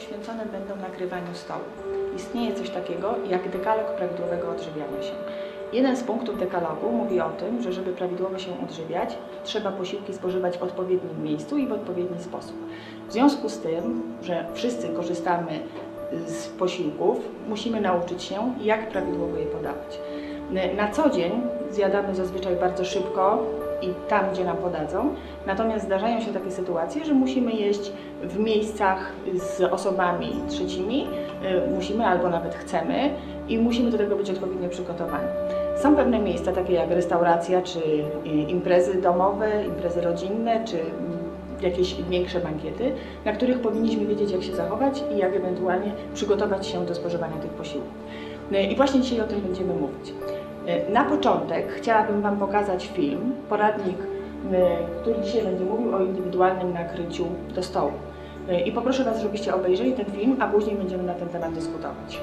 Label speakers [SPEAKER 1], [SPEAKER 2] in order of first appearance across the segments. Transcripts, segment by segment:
[SPEAKER 1] Poświęcone będą nagrywaniu stołu. Istnieje coś takiego jak dekalog prawidłowego odżywiania się. Jeden z punktów dekalogu mówi o tym, że żeby prawidłowo się odżywiać, trzeba posiłki spożywać w odpowiednim miejscu i w odpowiedni sposób. W związku z tym, że wszyscy korzystamy z posiłków, musimy nauczyć się, jak prawidłowo je podawać. Na co dzień zjadamy zazwyczaj bardzo szybko i tam, gdzie nam podadzą, natomiast zdarzają się takie sytuacje, że musimy jeść w miejscach z osobami trzecimi, y, musimy albo nawet chcemy i musimy do tego być odpowiednio przygotowani. Są pewne miejsca, takie jak restauracja, czy y, imprezy domowe, imprezy rodzinne, czy mm, jakieś większe bankiety, na których powinniśmy wiedzieć, jak się zachować i jak ewentualnie przygotować się do spożywania tych posiłków. Y, I właśnie dzisiaj o tym będziemy mówić. Y, Na początek chciałabym Wam pokazać film, poradnik, który dzisiaj będzie mówił o indywidualnym nakryciu do stołu. I poproszę Was, żebyście obejrzeli ten film, a później będziemy na ten temat dyskutować.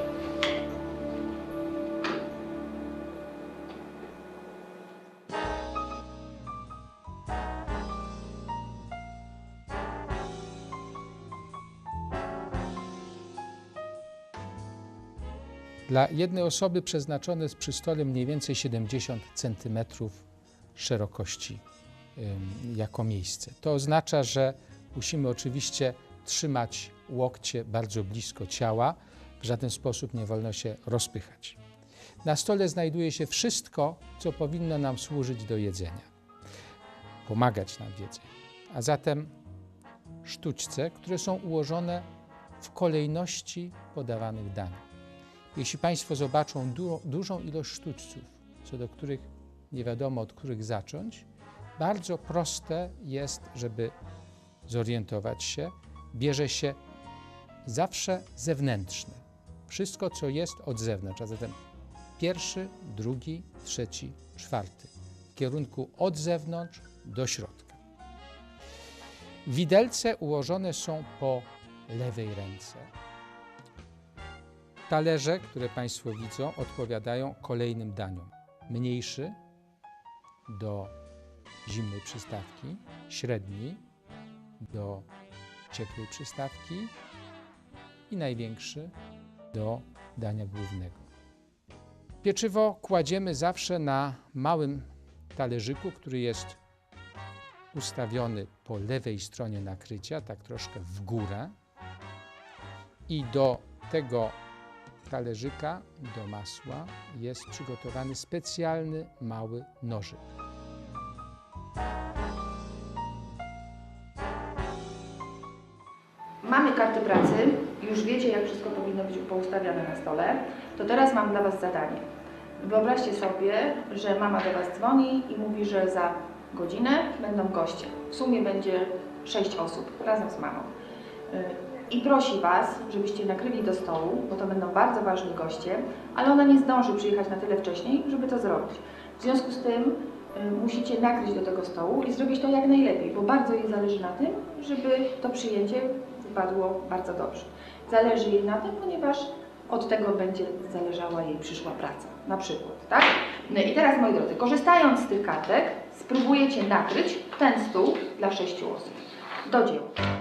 [SPEAKER 2] Dla jednej osoby przeznaczone jest przy stole mniej więcej 70 cm szerokości jako miejsce. To oznacza, że musimy oczywiście trzymać łokcie bardzo blisko ciała, w żaden sposób nie wolno się rozpychać. Na stole znajduje się wszystko, co powinno nam służyć do jedzenia, pomagać nam w jedzeniu. A zatem sztućce, które są ułożone w kolejności podawanych dań. Jeśli Państwo zobaczą du dużą ilość sztućców, co do których nie wiadomo od których zacząć, bardzo proste jest, żeby zorientować się. Bierze się zawsze zewnętrzne. Wszystko, co jest od zewnątrz, a zatem pierwszy, drugi, trzeci, czwarty. W kierunku od zewnątrz do środka. Widelce ułożone są po lewej ręce. Talerze, które Państwo widzą, odpowiadają kolejnym daniom. Mniejszy do zimnej przystawki, średni do ciepłej przystawki i największy do dania głównego. Pieczywo kładziemy zawsze na małym talerzyku, który jest ustawiony po lewej stronie nakrycia, tak troszkę w górę. I do tego talerzyka do masła jest przygotowany specjalny mały nożyk.
[SPEAKER 1] Mamy karty pracy, już wiecie, jak wszystko powinno być poustawiane na stole. To teraz mam dla Was zadanie. Wyobraźcie sobie, że mama do Was dzwoni i mówi, że za godzinę będą goście. W sumie będzie 6 osób razem z mamą. I prosi Was, żebyście nakryli do stołu, bo to będą bardzo ważni goście, ale ona nie zdąży przyjechać na tyle wcześniej, żeby to zrobić. W związku z tym y, musicie nakryć do tego stołu i zrobić to jak najlepiej, bo bardzo jej zależy na tym, żeby to przyjęcie wypadło bardzo dobrze. Zależy jej na tym, ponieważ od tego będzie zależała jej przyszła praca, na przykład, tak? No i teraz, moi drodzy, korzystając z tych kartek, spróbujecie nakryć ten stół dla sześciu osób. Do dzieła.